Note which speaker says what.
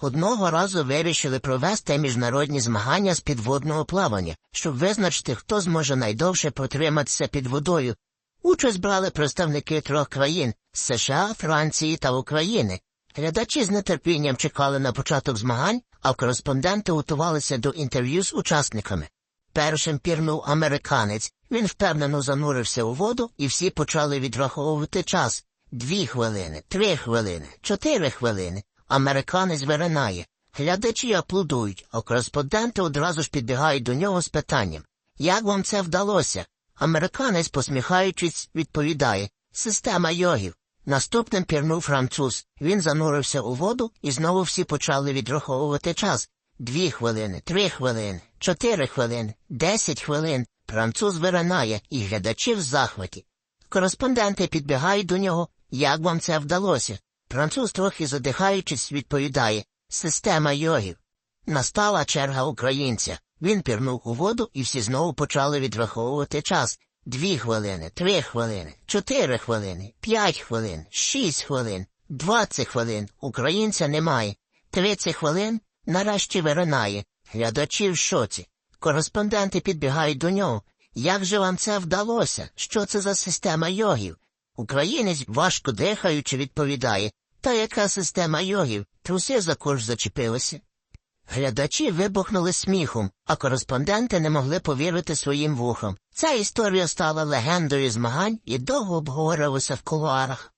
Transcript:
Speaker 1: Одного разу вирішили провести міжнародні змагання з підводного плавання, щоб визначити, хто зможе найдовше протриматися під водою. Участь брали представники трьох країн США, Франції та України. Глядачі з нетерпінням чекали на початок змагань, а кореспонденти готувалися до інтерв'ю з учасниками. Першим пірнув американець. Він впевнено занурився у воду, і всі почали відраховувати час. Дві хвилини, три хвилини, чотири хвилини. Американець виринає. Глядачі аплодують, а кореспонденти одразу ж підбігають до нього з питанням. Як вам це вдалося? Американець, посміхаючись, відповідає Система йогів. Наступним пірнув француз. Він занурився у воду, і знову всі почали відраховувати час. Дві хвилини, три хвилини, чотири хвилини, десять хвилин. Француз виринає, і глядачі в захваті. Кореспонденти підбігають до нього. Як вам це вдалося? Француз, трохи задихаючись, відповідає Система йогів. Настала черга українця. Він пірнув у воду, і всі знову почали відраховувати час. Дві хвилини, три хвилини, чотири хвилини, п'ять хвилин, шість хвилин, двадцять хвилин. Українця немає. Тридцять хвилин нарешті виринає. Глядачі в шоці. Кореспонденти підбігають до нього. Як же вам це вдалося? Що це за система йогів? Українець, важко дихаючи, відповідає. Та яка система йогів? Труси за кож зачепилися. Глядачі вибухнули сміхом, а кореспонденти не могли повірити своїм вухам. Ця історія стала легендою змагань і довго обговорювалася в кулуарах.